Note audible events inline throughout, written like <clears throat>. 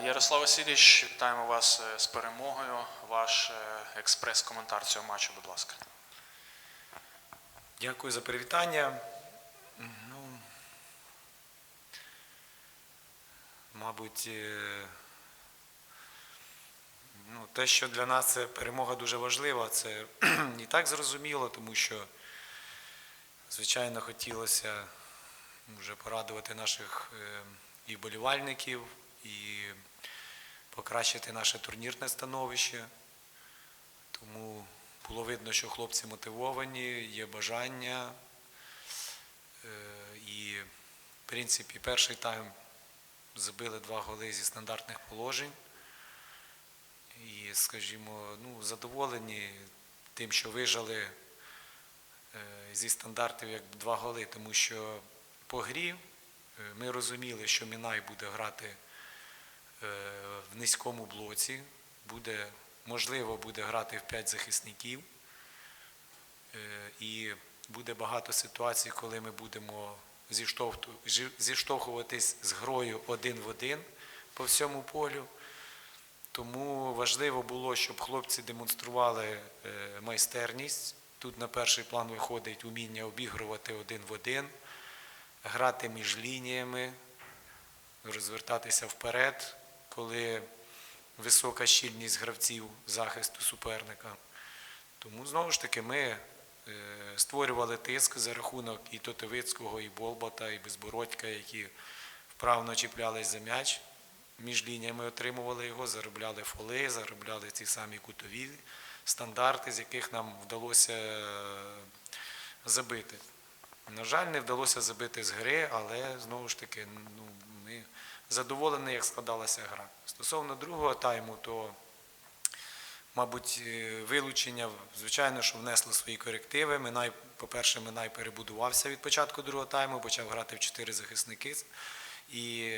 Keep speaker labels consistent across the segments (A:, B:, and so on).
A: Ярослав Васильович, вітаємо вас е, з перемогою. Ваш е, експрес-коментар цього матчу, будь ласка.
B: Дякую за привітання. Ну, мабуть, е, ну, те, що для нас це перемога дуже важлива, це <clears throat> і так зрозуміло, тому що, звичайно, хотілося вже порадувати наших е, і болівальників, і покращити наше турнірне становище. Тому було видно, що хлопці мотивовані, є бажання. Е, І, в принципі, перший тайм забили два голи зі стандартних положень. І, скажімо, ну, задоволені тим, що вижали е, зі стандартів як два голи, тому що по грі е, ми розуміли, що Мінай буде грати в низькому блоці, буде, можливо, буде грати в п'ять захисників. Е, І буде багато ситуацій, коли ми будемо зіштовхуватись з грою один в один по всьому полю. Тому важливо було, щоб хлопці демонстрували е, майстерність. Тут на перший план виходить уміння обігрувати один в один, грати між лініями, розвертатися вперед, коли висока щільність гравців захисту суперника. Тому знову ж таки ми е, створювали тиск за рахунок і Тотовицького, і Болбата, і Безбородька, які вправно чіплялись за м'яч. Між лініями отримували його, заробляли фоли, заробляли ці самі кутові стандарти, з яких нам вдалося забити. На жаль, не вдалося забити з гри, але знову ж таки ну, ми задоволені, як складалася гра. Стосовно другого тайму, то Мабуть, е, вилучення, звичайно, що внесло свої корективи. Минай, по-перше, Минай перебудувався від початку другого тайму, почав грати в чотири захисники. І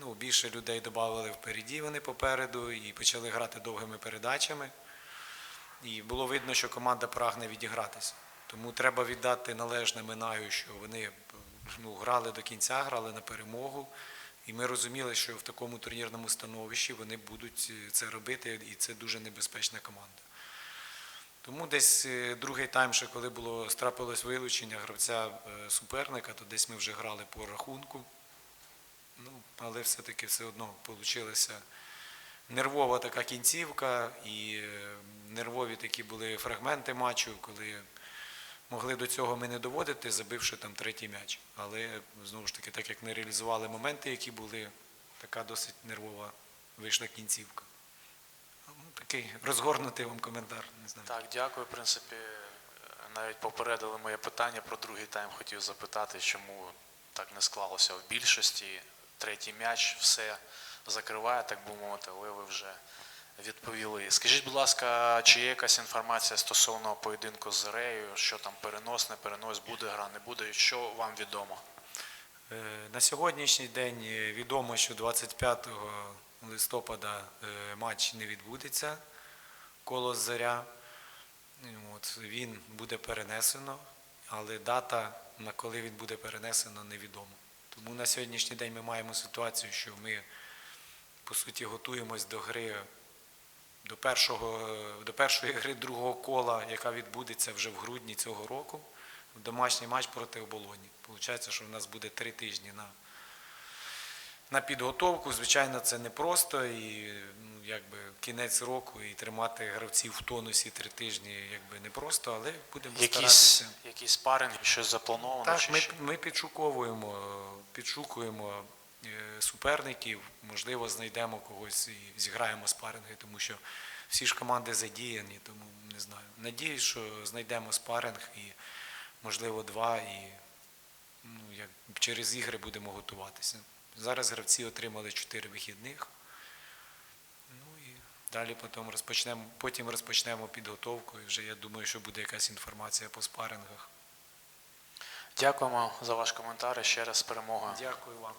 B: ну, більше людей додали впереді вони попереду і почали грати довгими передачами. І було видно, що команда прагне відігратися. Тому треба віддати належне Минаю, що вони ну, грали до кінця, грали на перемогу. І ми розуміли, що в такому турнірному становищі вони будуть е, це робити, і це дуже небезпечна команда. Тому десь е, другий тайм, ще коли було страпилось вилучення гравця е, суперника, то десь ми вже грали по рахунку. Ну, але все-таки все одно вийшла нервова така кінцівка і нервові такі були фрагменти матчу, коли могли до цього ми не доводити, забивши там третій м'яч. Але знову ж таки, так як не реалізували моменти, які були, така досить нервова вийшла кінцівка. Ну, такий розгорнутий вам коментар. Не знаю.
A: Так, дякую. В принципі, навіть попередили моє питання про другий тайм. Хотів запитати, чому так не склалося в більшості. Третій м'яч все закриває, так би мовити, але ви вже відповіли. Скажіть, будь ласка, чи є якась інформація стосовно поєдинку з Зарею, що там перенос, не перенос, буде гра, не буде, що вам відомо?
B: Е, На сьогоднішній день е, відомо, що 25 листопада е, матч не відбудеться коло Заря. От, він буде перенесено, але дата, на коли він буде перенесено, невідомо. Тому на сьогоднішній день ми маємо ситуацію, що ми по суті готуємось до гри до, першого, до першої гри другого кола, яка відбудеться вже в грудні цього року, в домашній матч проти оболоні. Получається, що в нас буде три тижні на, на підготовку. Звичайно, це непросто і ну, якби кінець року і тримати гравців в тонусі три тижні якби непросто, але будемо
A: Якісь,
B: старатися.
A: якісь спаринги, щось заплановано?
B: Так,
A: чи
B: ми, ми підшуковуємо, підшукуємо суперників, можливо, знайдемо когось і зіграємо спаринги, тому що всі ж команди задіяні, тому не знаю. Надіюсь, що знайдемо спаринг і, можливо, два, і ну, як, через ігри будемо готуватися. Зараз гравці отримали чотири вихідних. Ну і далі потім розпочнемо, потім розпочнемо підготовку, і вже я думаю, що буде якась інформація по спарингах.
A: Дякуємо за ваш коментар і ще раз з перемогою.
B: Дякую вам.